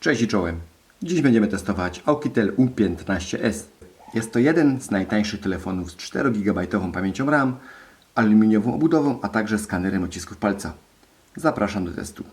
Cześć i czołem. Dziś będziemy testować Aukitel U15S. Jest to jeden z najtańszych telefonów z 4 GB pamięcią RAM, aluminiową obudową, a także skanerem odcisków palca. Zapraszam do testu.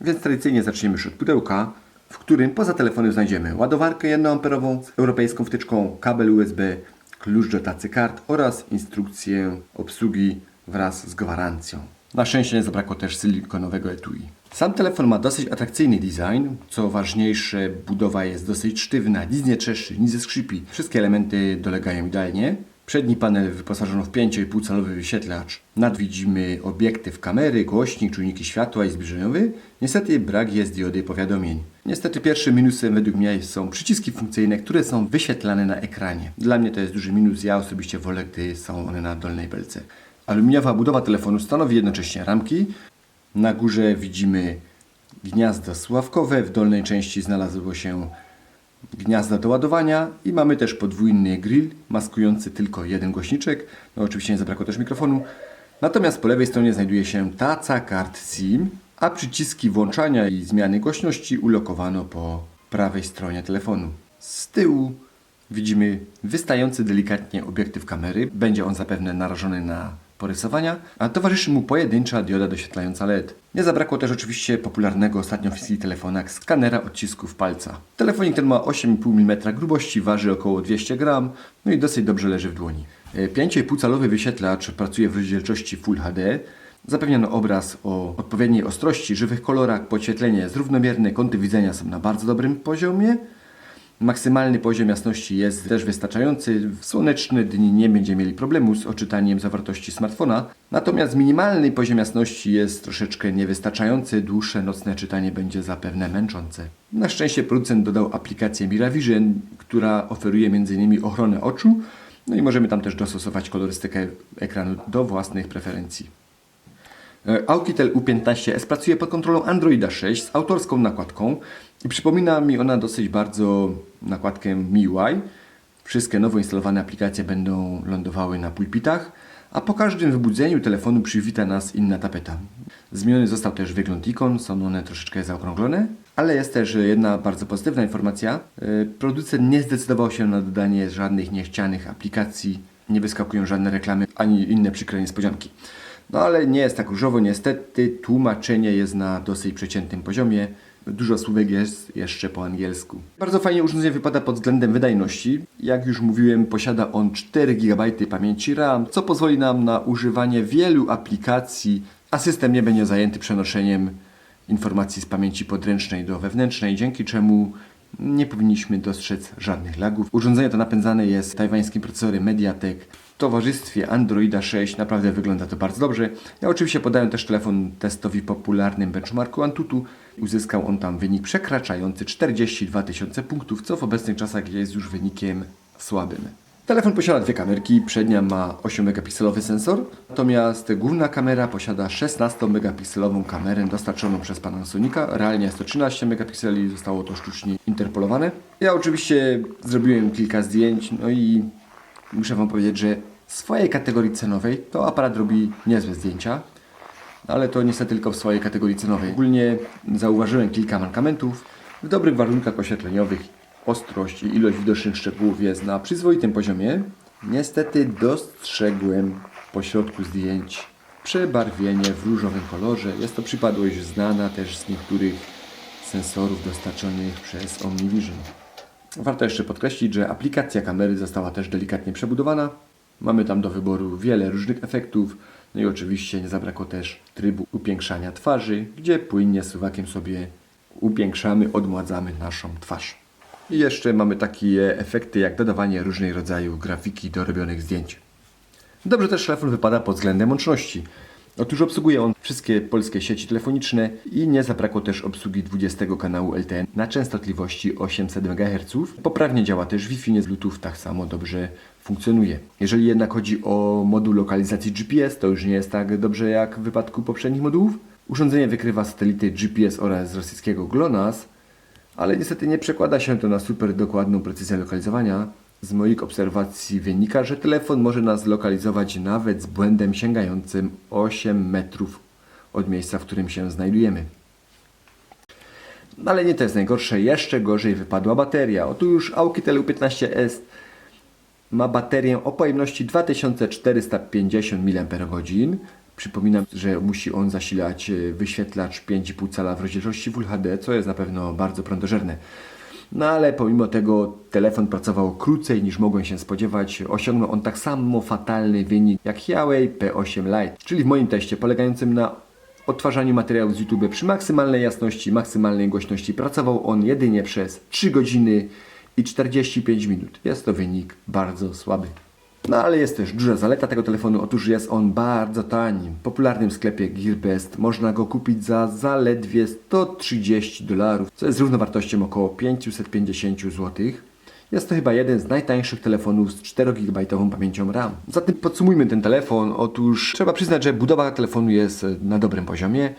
Więc tradycyjnie zaczniemy już od pudełka, w którym poza telefonem znajdziemy ładowarkę 1A z europejską wtyczką, kabel USB, klucz do tacy kart oraz instrukcję obsługi wraz z gwarancją. Na szczęście nie zabrakło też silikonowego etui. Sam telefon ma dosyć atrakcyjny design, co ważniejsze budowa jest dosyć sztywna, nic nie trzeszczy, nic nie skrzypi. Wszystkie elementy dolegają idealnie. Przedni panel wyposażono w 5,5 calowy wyświetlacz. Nad widzimy obiektyw kamery, głośnik, czujniki światła i zbliżeniowy. Niestety brak jest diody powiadomień. Niestety pierwszym minusem według mnie są przyciski funkcyjne, które są wyświetlane na ekranie. Dla mnie to jest duży minus, ja osobiście wolę, gdy są one na dolnej belce. Aluminiowa budowa telefonu stanowi jednocześnie ramki. Na górze widzimy gniazdo sławkowe, w dolnej części znalazło się gniazda do ładowania i mamy też podwójny grill maskujący tylko jeden głośniczek. No oczywiście nie zabrakło też mikrofonu. Natomiast po lewej stronie znajduje się taca kart SIM, a przyciski włączania i zmiany głośności ulokowano po prawej stronie telefonu. Z tyłu widzimy wystający delikatnie obiektyw kamery. Będzie on zapewne narażony na porysowania, a towarzyszy mu pojedyncza dioda doświetlająca LED. Nie zabrakło też oczywiście popularnego ostatnio w chwili telefona skanera odcisków palca. Telefonik ten ma 8,5 mm grubości, waży około 200 gram, no i dosyć dobrze leży w dłoni. E, 5,5 calowy wyświetlacz pracuje w rozdzielczości Full HD. Zapewniono obraz o odpowiedniej ostrości, żywych kolorach, podświetlenie jest równomierne, kąty widzenia są na bardzo dobrym poziomie. Maksymalny poziom jasności jest też wystarczający. W słoneczne dni nie będziemy mieli problemu z odczytaniem zawartości smartfona. Natomiast minimalny poziom jasności jest troszeczkę niewystarczający. Dłuższe nocne czytanie będzie zapewne męczące. Na szczęście producent dodał aplikację MiraVision, która oferuje m.in. ochronę oczu. No i możemy tam też dostosować kolorystykę ekranu do własnych preferencji. E, Aukitel U15S pracuje pod kontrolą Androida 6 z autorską nakładką i przypomina mi ona dosyć bardzo nakładkę MIUI. Wszystkie nowo instalowane aplikacje będą lądowały na pulpitach, a po każdym wybudzeniu telefonu przywita nas inna tapeta. Zmieniony został też wygląd ikon, są one troszeczkę zaokrąglone, ale jest też jedna bardzo pozytywna informacja. E, Producent nie zdecydował się na dodanie żadnych niechcianych aplikacji, nie wyskakują żadne reklamy ani inne przykre niespodzianki. No ale nie jest tak różowo, niestety tłumaczenie jest na dosyć przeciętnym poziomie. Dużo słówek jest jeszcze po angielsku. Bardzo fajnie urządzenie wypada pod względem wydajności. Jak już mówiłem, posiada on 4 GB pamięci RAM, co pozwoli nam na używanie wielu aplikacji, a system nie będzie zajęty przenoszeniem informacji z pamięci podręcznej do wewnętrznej, dzięki czemu nie powinniśmy dostrzec żadnych lagów. Urządzenie to napędzane jest tajwańskim procesorem Mediatek. Towarzystwie Androida 6 naprawdę wygląda to bardzo dobrze. Ja oczywiście podałem też telefon testowi popularnym benchmarku Antutu. Uzyskał on tam wynik przekraczający 42 tysiące punktów, co w obecnych czasach jest już wynikiem słabym. Telefon posiada dwie kamerki, przednia ma 8-megapikselowy sensor, natomiast główna kamera posiada 16-megapikselową kamerę dostarczoną przez Panasonica. Realnie jest to 13 megapikseli, zostało to sztucznie interpolowane. Ja oczywiście zrobiłem kilka zdjęć, no i muszę Wam powiedzieć, że w swojej kategorii cenowej to aparat robi niezłe zdjęcia, ale to niestety tylko w swojej kategorii cenowej. Ogólnie zauważyłem kilka mankamentów. W dobrych warunkach oświetleniowych ostrość i ilość widocznych szczegółów jest na przyzwoitym poziomie. Niestety dostrzegłem pośrodku zdjęć przebarwienie w różowym kolorze. Jest to przypadłość znana też z niektórych sensorów dostarczonych przez OmniVision. Warto jeszcze podkreślić, że aplikacja kamery została też delikatnie przebudowana. Mamy tam do wyboru wiele różnych efektów. No i oczywiście nie zabrakło też trybu upiększania twarzy, gdzie płynnie suwakiem sobie upiększamy, odmładzamy naszą twarz. I jeszcze mamy takie efekty jak dodawanie różnych rodzajów grafiki do robionych zdjęć. Dobrze też telefon wypada pod względem łączności. Otóż obsługuje on wszystkie polskie sieci telefoniczne i nie zabrakło też obsługi 20 kanału LTE na częstotliwości 800 MHz. Poprawnie działa też Wi-Fi, z Bluetooth tak samo dobrze funkcjonuje. Jeżeli jednak chodzi o moduł lokalizacji GPS, to już nie jest tak dobrze jak w wypadku poprzednich modułów. Urządzenie wykrywa satelity GPS oraz rosyjskiego GLONASS, Ale niestety nie przekłada się to na super dokładną precyzję lokalizowania. Z moich obserwacji wynika, że telefon może nas lokalizować nawet z błędem sięgającym 8 metrów od miejsca, w którym się znajdujemy. No ale nie to jest najgorsze, jeszcze gorzej wypadła bateria. Otóż Alcatel U15s ma baterię o pojemności 2450 mAh. Przypominam, że musi on zasilać e, wyświetlacz 5,5 cala w rozdzielczości Full HD, co jest na pewno bardzo prądożerne. No ale pomimo tego telefon pracował krócej niż mogłem się spodziewać. Osiągnął on tak samo fatalny wynik jak Huawei P8 Lite, czyli w moim teście polegającym na odtwarzaniu materiałów z YouTube przy maksymalnej jasności, maksymalnej głośności. Pracował on jedynie przez 3 godziny i 45 minut. Jest to wynik bardzo słaby. No ale jest też duża zaleta tego telefonu, otóż jest on bardzo tani. W popularnym sklepie Gearbest można go kupić za zaledwie 130 dolarów, co jest równowartością około 550 zł. Jest to chyba jeden z najtańszych telefonów z 4 GB pamięcią RAM. Zatem podsumujmy ten telefon. Otóż trzeba przyznać, że budowa telefonu jest na dobrym poziomie.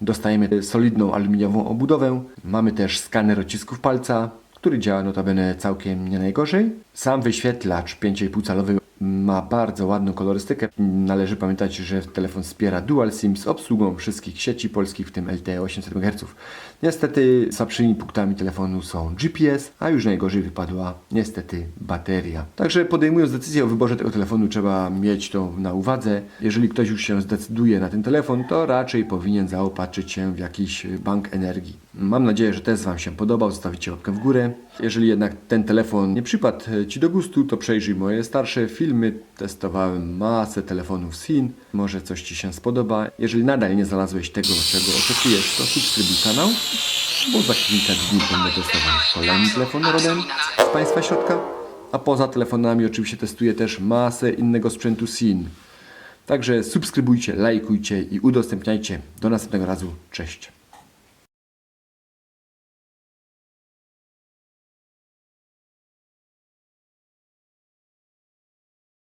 Dostajemy solidną aluminiową obudowę. Mamy też skaner odcisków palca, który działa notabene całkiem nie najgorzej. Sam wyświetlacz 5,5 calowy ma bardzo ładną kolorystykę. Należy pamiętać, że telefon wspiera Dual SIM z obsługą wszystkich sieci polskich, w tym LTE 800 MHz. Niestety słabszymi punktami telefonu są GPS, a już najgorzej wypadła niestety bateria. Także podejmując decyzję o wyborze tego telefonu trzeba mieć to na uwadze. Jeżeli ktoś już się zdecyduje na ten telefon, to raczej powinien zaopatrzyć się w jakiś bank energii. Mam nadzieję, że test Wam się podobał, zostawicie łapkę w górę. Jeżeli jednak ten telefon nie przypadł Ci do gustu, to przejrzyj moje starsze Testowałem masę telefonów z Chin. Może coś Ci się spodoba. Jeżeli nadal nie znalazłeś tego, czego oczekujesz, to subskrybuj kanał, bo za kilka dni będę testował kolejny telefon rodem z Państwa środka. A poza telefonami oczywiście testuję też masę innego sprzętu Sin. Także subskrybujcie, lajkujcie i udostępniajcie. Do następnego razu. Cześć.